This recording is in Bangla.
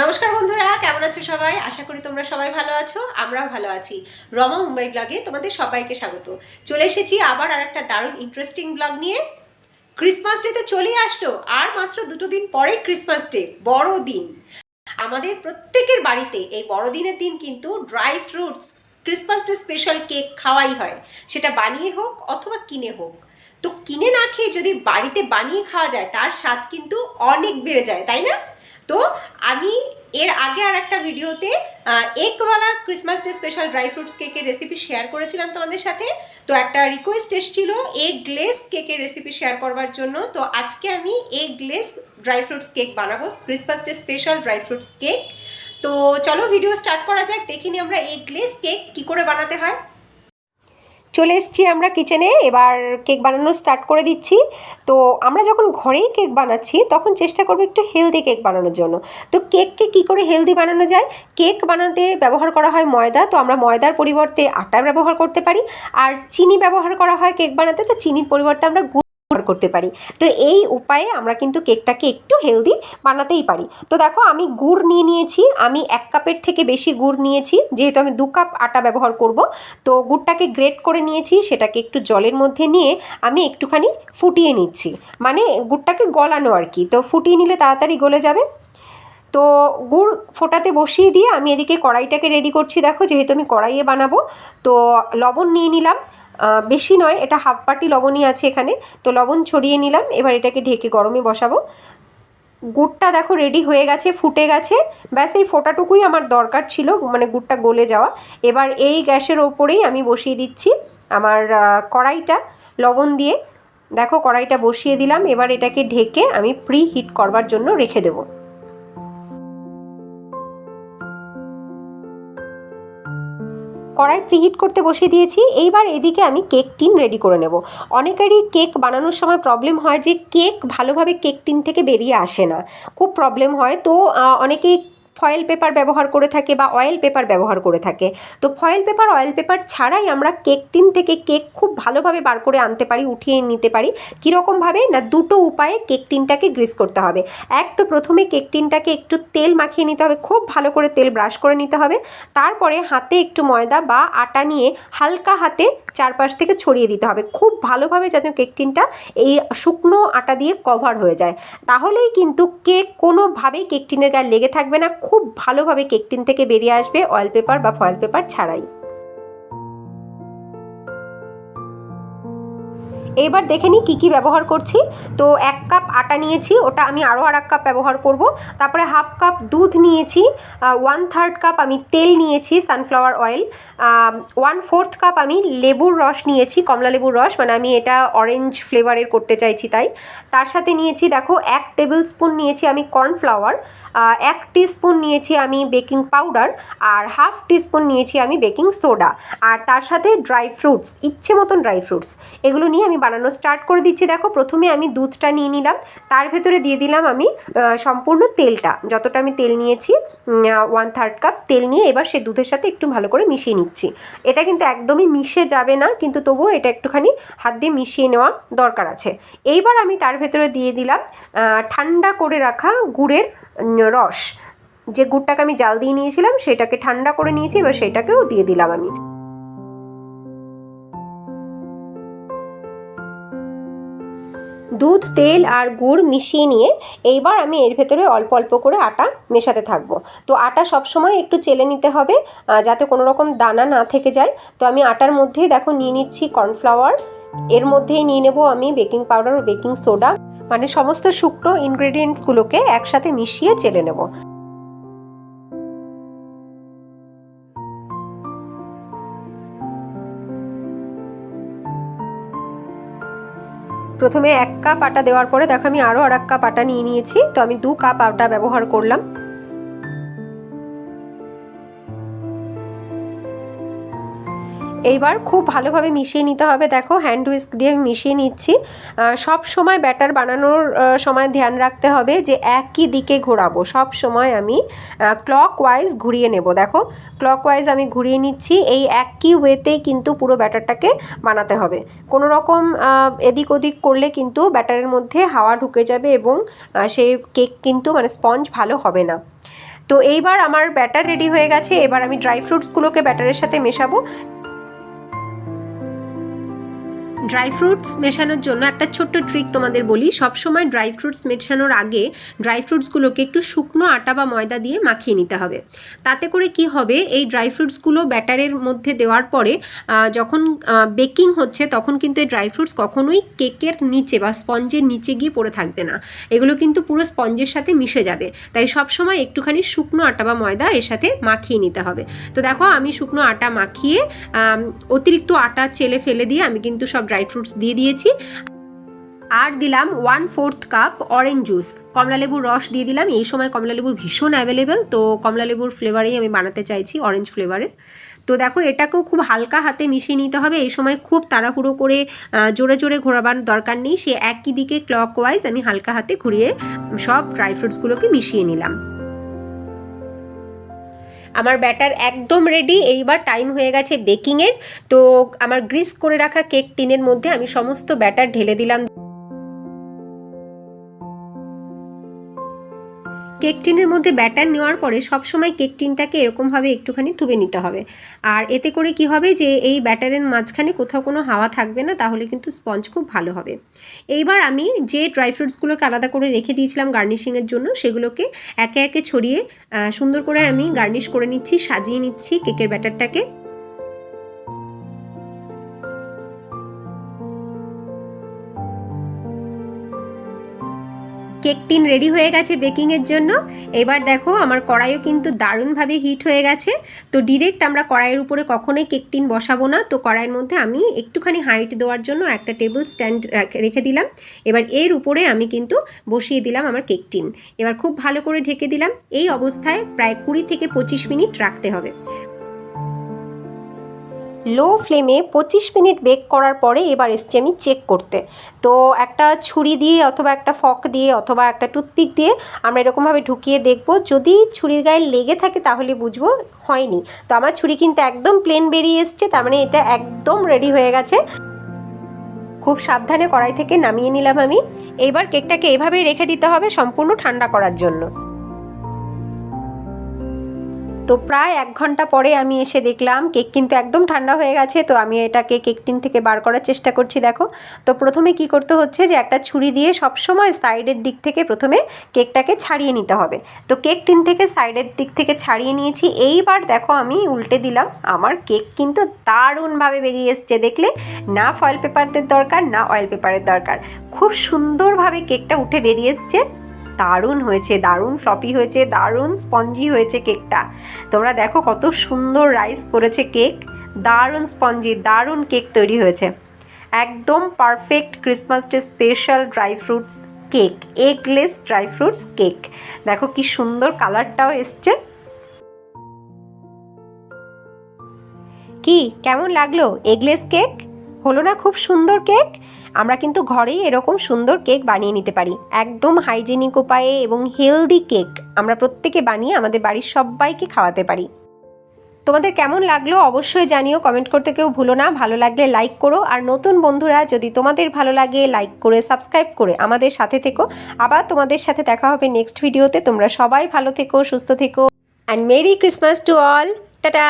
নমস্কার বন্ধুরা, কেমন আছো সবাই? আশা করি তোমরা সবাই ভালো আছো, আমরাও ভালো আছি। রমা মুম্বাই ব্লগে তোমাদের সবাইকে স্বাগত। চলে এসেছি আবার আর একটা দারুণ ইন্টারেস্টিং ব্লগ নিয়ে। ক্রিসমাস ডে তো চলেই আসলো, আর মাত্র দুটো দিন পরে ক্রিসমাস ডে বড় দিন। আমাদের প্রত্যেকের বাড়িতে এই বড়দিনের দিন কিন্তু dry fruits Christmas day special cake খাওয়াই হয়। সেটা বানিয়ে হোক অথবা কিনে হোক। তো কিনে না খেয়ে যদি বাড়িতে বানিয়ে খাওয়া যায়, তার স্বাদ কিন্তু অনেক বেড়ে যায়, তাই না? তো আমি এর আগে আর একটা ভিডিওতে একওয়ালা Christmas day special dry fruits কেকের রেসিপি শেয়ার করেছিলাম তোমাদের সাথে। তো একটা রিকোয়েস্ট এসেছিল এগ গ্লেস কেকের রেসিপি শেয়ার করবার জন্য। তো আজকে আমি eggless dry fruits cake বানাবো Christmas day special dry fruits cake তো চলো ভিডিও স্টার্ট করা যাক দেখিনি আমরা এগ গ্লেস কেক কী করে বানাতে হয়। চলে এসেছি আমরা কিচেনে এবার কেক বানানো স্টার্ট করে দিচ্ছি। তো আমরা যখন ঘরেই কেক বানাচ্ছি, তখন চেষ্টা করব একটু হেলদি কেক বানানোর জন্য। তো কেককে কি করে হেলদি বানানো যায়? কেক বানাতে ব্যবহার করা হয় ময়দা। তো আমরা ময়দার পরিবর্তে আটা ব্যবহার করতে পারি। আর চিনি ব্যবহার করা হয় কেক বানাতে। তো চিনির পরিবর্তে আমরা করতে পারি। তো এই উপায়ে আমরা কিন্তু কেকটাকে একটু হেলদি বানাতেই পারি। তো দেখো, আমি গুড় নিয়ে নিয়েছি। আমি এক কাপের থেকে বেশি গুড় নিয়েছি। যেহেতু আমি দু কাপ আটা ব্যবহার করব, তো গুড়টাকে গ্রেট করে নিয়েছি। সেটাকে একটু জলের মধ্যে নিয়ে আমি একটুখানি ফুটিয়ে নিচ্ছি। মানে গুড়টাকে গলানো আর কি। তো ফুটিয়ে নিলে তাড়াতাড়ি গলে যাবে। তো গুড় ফোটাতে বসিয়ে দিয়ে আমি এদিকে কড়াইটাকে রেডি করছি। দেখো, যেহেতু আমি কড়াইয়ে বানাবো, তো লবণ নিয়ে নিলাম। বেশি নয়, এটা হাফ বাটি লবণই আছে এখানে। তো লবণ ছড়িয়ে নিলাম, এবার এটাকে ঢেকে গরমে বসাবো। গুড়টা দেখো রেডি হয়ে গেছে, ফুটে গেছে। ব্যাস, এই ফোটাটুকুই আমার দরকার ছিল মানে গুড়টা গলে যাওয়া। এবার এই গ্যাসের ওপরেই আমি বসিয়ে দিচ্ছি আমার কড়াইটা লবণ দিয়ে। দেখো কড়াইটা বসিয়ে দিলাম, এবার এটাকে ঢেকে আমি প্রি হিট করবার জন্য রেখে দেবো। কড়াই প্রিহিট করতে বসিয়ে দিয়েছি। এইবার এদিকে আমি কেক টিন রেডি করে নেব। অনেকেরই কেক বানানোর সময় প্রবলেম হয় যে কেক ভালোভাবে কেক টিন থেকে বেরিয়ে আসে না। খুব প্রবলেম হয়। তো অনেকেই ফয়েল পেপার ব্যবহার করে থাকে বা অয়েল পেপার ব্যবহার করে থাকে। তো ফয়েল পেপার অয়েল পেপার ছাড়াই আমরা কেক টিন থেকে কেক খুব ভালোভাবে বার করে আনতে পারি, উঠিয়ে নিতে পারি। কীরকমভাবে? না, দুটো উপায়ে কেক টিনটাকে গ্রিস করতে হবে। এক, তো প্রথমে কেক টিনটাকে একটু তেল মাখিয়ে নিতে হবে, খুব ভালো করে তেল ব্রাশ করে নিতে হবে। তারপরে হাতে একটু ময়দা বা আটা নিয়ে হালকা হাতে চারপাশ থেকে ছড়িয়ে দিতে হবে। খুব ভালোভাবে যাতে কেক টিনটা এই শুকনো আটা দিয়ে কভার হয়ে যায়। তাহলেই কিন্তু কেক কোনোভাবেই কেক টিনের গায়ে লেগে থাকবে না। খুব ভালোভাবে কেক টিন থেকে বেরিয়ে আসবে। অয়েল পেপার বা ফয়েল পেপার ছাড়াই। এবার দেখে নিই কী কী ব্যবহার করছি। তো এক কাপ আটা নিয়েছি, ওটা আমি আরও আর এক কাপ ব্যবহার করব। তারপরে হাফ কাপ দুধ নিয়েছি ওয়ান থার্ড কাপ আমি তেল নিয়েছি sunflower oil one fourth cup আমি লেবুর রস নিয়েছি, কমলা লেবুর রস মানে আমি এটা অরেঞ্জ ফ্লেভারের করতে চাইছি তাই। তার সাথে নিয়েছি, দেখো, এক টেবিল স্পুন নিয়েছি আমি কর্নফ্লাওয়ার এক টিস্পুন নিয়েছি আমি বেকিং পাউডার আর হাফ টিস্পুন নিয়েছি আমি বেকিং সোডা আর তার সাথে ড্রাই ফ্রুটস ইচ্ছে মতন ড্রাই ফ্রুটস এগুলো নিয়ে আমি বানানো স্টার্ট করে দিচ্ছি। দেখো, প্রথমে আমি দুধটা নিয়ে নিলাম। তার ভেতরে দিয়ে দিলাম আমি সম্পূর্ণ তেলটা। যতটা আমি তেল নিয়েছি ওয়ান থার্ড কাপ তেল নিয়ে এবার সে দুধের সাথে একটু ভালো করে মিশিয়ে নিচ্ছি। এটা কিন্তু একদমই মিশে যাবে না, কিন্তু তবুও এটা একটুখানি হাত দিয়ে মিশিয়ে নেওয়া দরকার আছে। এইবার আমি তার ভেতরে দিয়ে দিলাম ঠান্ডা করে রাখা গুড়ের রস। যে গুড়টাকে আমি জাল দিয়ে নিয়েছিলাম, সেটাকে ঠান্ডা করে নিয়েছি, এবার সেটাকেও দিয়ে দিলাম আমি। দুধ, তেল আর গুড় মিশিয়ে নিয়ে এইবার আমি এর ভেতরে অল্প অল্প করে আটা মেশাতে থাকব। তো আটা সবসময় একটু চেলে নিতে হবে যাতে কোনো রকম দানা না থেকে যায়। তো আমি আটার মধ্যেই দেখো নিয়ে নিচ্ছি কর্নফ্লাওয়ার। এর মধ্যেই নিয়ে নেব আমি বেকিং পাউডার ও বেকিং সোডা। মানে সমস্ত শুকনো ইনগ্রেডিয়েন্টসগুলোকে একসাথে মিশিয়ে চেলে নেব। প্রথমে এক কাপ আটা দেওয়ার পরে দেখো আমি আরও আর এক কাপ আটা নিয়ে নিয়েছি। তো আমি দু কাপ আটা ব্যবহার করলাম। এইবার খুব ভালোভাবে মিশিয়ে নিতে হবে। দেখো হ্যান্ড হুইস্ক দিয়ে আমি মিশিয়ে নিচ্ছি। সব সময় ব্যাটার বানানোর সময় ধ্যান রাখতে হবে যে একই দিকে ঘোরাবো। সব সময় আমি ক্লক ওয়াইজ ঘুরিয়ে নেব। দেখো ক্লক ওয়াইজ আমি ঘুরিয়ে নিচ্ছি। এই একই ওয়েতেই কিন্তু পুরো ব্যাটারটাকে বানাতে হবে। কোনো রকম এদিক ওদিক করলে কিন্তু ব্যাটারের মধ্যে হাওয়া ঢুকে যাবে এবং সেই কেক কিন্তু মানে স্পঞ্জ ভালো হবে না। তো এইবার আমার ব্যাটার রেডি হয়ে গেছে। এবার আমি ড্রাই ফ্রুটসগুলোকে ব্যাটারের সাথে মেশাবো। ড্রাই ফ্রুটস মেশানোর জন্য একটা ছোট্ট ট্রিক তোমাদের বলি। সবসময় ড্রাই ফ্রুটস মেশানোর আগে ড্রাই ফ্রুটসগুলোকে একটু শুকনো আটা বা ময়দা দিয়ে মাখিয়ে নিতে হবে। তাতে করে কি হবে? এই ড্রাই ফ্রুটসগুলো ব্যাটারের মধ্যে দেওয়ার পরে যখন বেকিং হচ্ছে, তখন কিন্তু এই ড্রাই ফ্রুটস কখনোই কেকের নিচে বা স্পঞ্জের নিচে গিয়ে পড়ে থাকবে না। এগুলো কিন্তু পুরো স্পঞ্জের সাথে মিশে যাবে। তাই সবসময় একটুখানি শুকনো আটা বা ময়দা এর সাথে মাখিয়ে নিতে হবে। তো দেখো, আমি শুকনো আটা মাখিয়ে অতিরিক্ত আটা চেলে ফেলে দিয়ে আমি কিন্তু সব ড্রাই ফ্রুটস দিয়ে দিয়েছি। আর দিলাম one fourth cup orange juice কমলালেবুর রস দিয়ে দিলাম। এই সময় কমলালেবু ভীষণ অ্যাভেলেবেল তো কমলালেবুর ফ্লেভারেই আমি বানাতে চাইছি অরেঞ্জ ফ্লেভারের তো দেখো, এটাকেও খুব হালকা হাতে মিশিয়ে নিতে হবে। এই সময় খুব তাড়াহুড়ো করে জোরে জোরে ঘোরাবার দরকার নেই। সে একই দিকে ক্লক ওয়াইজ আমি হালকা হাতে ঘুরিয়ে সব ড্রাই ফ্রুটসগুলোকে মিশিয়ে নিলাম। আমার ব্যাটার একদম রেডি এইবার টাইম হয়ে গেছে বেকিংয়ের তো আমার গ্রিস করে রাখা কেক টিনের মধ্যে আমি সমস্ত ব্যাটার ঢেলে দিলাম। কেক টিনের মধ্যে ব্যাটার নেওয়ার পরে সবসময় কেক টিনটাকে এরকমভাবে একটুখানি তুবে নিতে হবে। আর এতে করে কি হবে যে এই ব্যাটারের মাঝখানে কোথাও কোনো হাওয়া থাকবে না, তাহলে কিন্তু স্পঞ্জ খুব ভালো হবে। এইবার আমি যে ড্রাই ফ্রুটসগুলোকে আলাদা করে রেখে দিয়েছিলাম গার্নিশিংয়ের জন্য, সেগুলোকে একে একে ছড়িয়ে সুন্দর করে আমি গার্নিশ করে নিচ্ছি, সাজিয়ে নিচ্ছি কেকের ব্যাটারটাকে। কেক টিন রেডি হয়ে গেছে বেকিংয়ের জন্য। এবার দেখো আমার কড়াইও কিন্তু দারুণভাবে হিট হয়ে গেছে। তো ডিরেক্ট আমরা কড়াইয়ের উপরে কখনোই কেক টিন বসাবো না। তো কড়াইয়ের মধ্যে আমি একটুখানি হাইট দেওয়ার জন্য একটা টেবিল স্ট্যান্ড রেখে দিলাম। এবার এর উপরে আমি কিন্তু বসিয়ে দিলাম আমার কেক টিন। এবার খুব ভালো করে ঢেকে দিলাম। এই অবস্থায় প্রায় কুড়ি থেকে পঁচিশ মিনিট রাখতে হবে। লো ফ্লেমে পঁচিশ মিনিট বেক করার পরে এবার এসছি আমি চেক করতে। তো একটা ছুরি দিয়ে অথবা একটা ফক দিয়ে অথবা একটা টুথপিক দিয়ে আমরা এরকমভাবে ঢুকিয়ে দেখব। যদি ছুরির গায়ে লেগে থাকে তাহলে বুঝব হয়নি। তো আমার ছুরি কিন্তু একদম প্লেন বেরিয়ে এসছে, তার মানে এটা একদম রেডি হয়ে গেছে। খুব সাবধানে কড়াই থেকে নামিয়ে নিলাম আমি। এইবার কেকটাকে এভাবেই রেখে দিতে হবে সম্পূর্ণ ঠান্ডা করার জন্য। তো প্রায় এক ঘণ্টা পরে আমি এসে দেখলাম কেক কিন্তু একদম ঠান্ডা হয়ে গেছে, তো আমি এটাকে কেক টিন থেকে বার করার চেষ্টা করছি, দেখো। তো প্রথমে কি করতে হচ্ছে যে একটা ছুরি দিয়ে সবসময় সাইডের দিক থেকে প্রথমে কেকটাকে ছাড়িয়ে নিতে হবে। তো কেক টিন থেকে সাইডের দিক থেকে ছাড়িয়ে নিয়েছি, এইবার দেখো আমি উল্টে দিলাম, আমার কেক কিন্তু দারুণভাবে বেরিয়ে এসছে, দেখলে? না ফয়েল পেপারদের দরকার, না অয়েল পেপারের দরকার। খুব সুন্দরভাবে কেকটা উঠে বেরিয়ে এসছে। দারুণ হয়েছে, দারুণ ফ্লপি হয়েছে, দারুণ স্পঞ্জি হয়েছে কেকটা তোমরা দেখো কত সুন্দর রাইস করেছে কেক দারুণ স্পঞ্জি দারুণ কেক তৈরি হয়েছে। একদম perfect Christmas day special dry fruits cake eggless dry fruits cake দেখো কি সুন্দর কালারটাও এসছে। কি, কেমন লাগল? এগলেস কেক হলো না খুব সুন্দর কেক আমরা কিন্তু ঘরেই এরকম সুন্দর কেক বানিয়ে নিতে পারি। একদম হাইজেনিক উপায়ে এবং হেলদি কেক আমরা প্রত্যেকে বানিয়ে আমাদের বাড়ির সবাইকে খাওয়াতে পারি। তোমাদের কেমন লাগল অবশ্যই জানিও কমেন্ট করতে কেউ ভুলো না। ভালো লাগলে লাইক করো। আর নতুন বন্ধুরা, যদি তোমাদের ভালো লাগে লাইক করে সাবস্ক্রাইব করে আমাদের সাথে থেকো। আবার তোমাদের সাথে দেখা হবে নেক্সট ভিডিওতে তোমরা সবাই ভালো থেকো, সুস্থ থেকো। And merry Christmas to all tata!